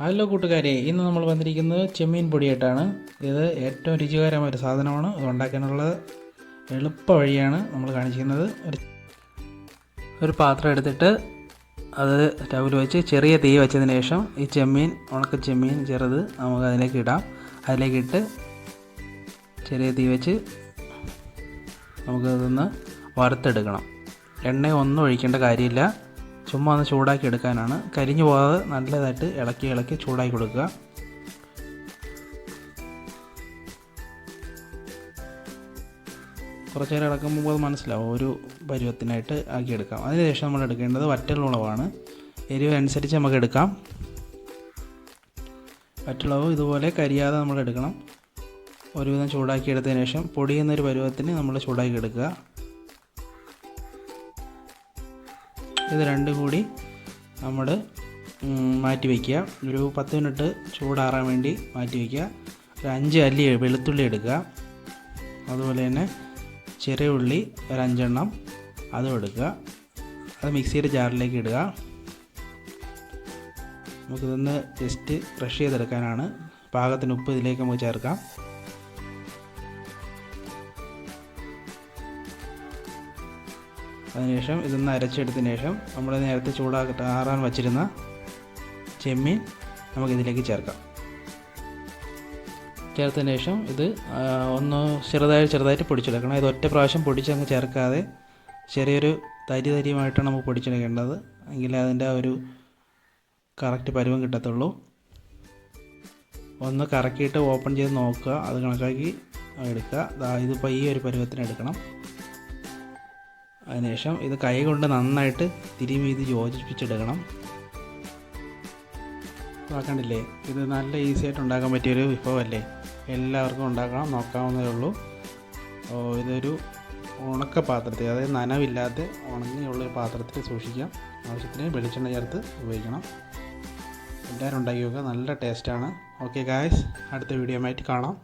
Hello കൂട്ടുകാരെ ഇന്ന് നമ്മൾ വന്നിരിക്കുന്നത് ചെമ്മീൻ പൊടിയായിട്ടാണ്. ഇത് ഏറ്റവും രുചികരമായ ഒരു സാധനമാണ്. ഇത് ഉണ്ടാക്കാനുള്ള എളുപ്പ വഴിയാണ് നമ്മൾ കാണിച്ചിരുന്നത് ഒരു ഒരു പാത്രം എടുത്തിട്ട് അത് സ്റ്റൗവിൽ വെച്ച് ചെറിയ തീ വെച്ചതിന് ശേഷം ഈ ചെമ്മീൻ ഉണക്ക ചെമ്മീൻ ചെറുത് നമുക്ക് അതിലേക്ക് ഇടാം. അതിലേക്ക് ഇട്ട് ചെറിയ തീ വെച്ച് നമുക്കതൊന്ന് വറുത്തെടുക്കണം. എണ്ണ ഒന്നും ഒഴിക്കേണ്ട കാര്യമില്ല. ചുമ്മാ ഒന്ന് ചൂടാക്കി എടുക്കാനാണ്. കരിഞ്ഞു പോകാതെ നല്ലതായിട്ട് ഇളക്കി ഇളക്കി ചൂടാക്കി കൊടുക്കുക. കുറച്ച് നേരം ഇളക്കുമ്പോൾ അത് മനസ്സിലാവും. ഒരു പരുവത്തിനായിട്ട് ആക്കിയെടുക്കാം. അതിനുശേഷം നമ്മൾ എടുക്കേണ്ടത് വറ്റലുളവാണ് എരിവ് അനുസരിച്ച് നമുക്ക് എടുക്കാം. വറ്റളവ് ഇതുപോലെ കരിയാതെ നമ്മൾ എടുക്കണം. ഒരുവിധം ചൂടാക്കി എടുത്തതിന് ശേഷം പൊടിയുന്നൊരു പരുവത്തിന് നമ്മൾ ചൂടാക്കി എടുക്കുക. ഇത് രണ്ടും കൂടി നമ്മൾ മാറ്റി വയ്ക്കുക ഒരു പത്ത് മിനിറ്റ് ചൂടാറാൻ വേണ്ടി മാറ്റി വയ്ക്കുക ഒരു അഞ്ച് അല്ലി വെളുത്തുള്ളി എടുക്കുക. അതുപോലെ തന്നെ ചെറിയ ഉള്ളി ഒരു അതും എടുക്കുക. അത് മിക്സിയുടെ ജാറിലേക്ക് ഇടുക. നമുക്കിതൊന്ന് ജസ്റ്റ് ക്രഷ് ചെയ്തെടുക്കാനാണ്. പാകത്തിന് ഉപ്പ് ഇതിലേക്ക് നമുക്ക് ചേർക്കാം. അതിനുശേഷം ഇതൊന്ന് അരച്ചെടുത്തതിന് ശേഷം നമ്മൾ നേരത്തെ ചൂടാക്കി ആറാൻ വച്ചിരുന്ന ചെമ്മീൻ നമുക്കിതിലേക്ക് ചേർക്കാം. ചേർത്തതിന് ശേഷം ഇത് ഒന്ന് ചെറുതായി ചെറുതായിട്ട് പൊടിച്ചെടുക്കണം. ഇത് ഒറ്റ പ്രാവശ്യം പൊടിച്ചങ്ങ് ചേർക്കാതെ ചെറിയൊരു തരി തരിയുമായിട്ടാണ് നമുക്ക് പൊടിച്ചെടുക്കേണ്ടത്. എങ്കിലേ അതിന്റെ ഒരു കറക്റ്റ് പരുവം കിട്ടത്തുള്ളൂ. ഒന്ന് കറക്കിയിട്ട് ഓപ്പൺ ചെയ്ത് നോക്കുക. അത് കണക്കാക്കി എടുക്കുക. ഇതിപ്പോൾ ഈ ഒരു പരുവത്തിന് എടുക്കണം അതിനുശേഷം ഇത് കൈ കൊണ്ട് നന്നായിട്ട് തിരുമി ഇത് യോജിപ്പിച്ചെടുക്കണം. നോക്കണ്ടില്ലേ ഇത് നല്ല ഈസി ആയിട്ട് ഉണ്ടാക്കാൻ പറ്റിയൊരു വിഭവമല്ലേ? എല്ലാവർക്കും ഉണ്ടാക്കണം നോക്കാവുന്നതേ ഉള്ളൂ. ഇതൊരു ഉണക്ക പാത്രത്തിൽ അതായത് നനവില്ലാതെ ഉണങ്ങിയുള്ള ഒരു പാത്രത്തിൽ സൂക്ഷിക്കാം. ആവശ്യത്തിന് വെളിച്ചെണ്ണ ചേർത്ത് ഉപയോഗിക്കണം. എല്ലാവരും ഉണ്ടാക്കി നോക്കുക നല്ല ടേസ്റ്റാണ് ഓക്കെ ഗായ്സ് അടുത്ത വീഡിയോ ആയിട്ട് കാണാം.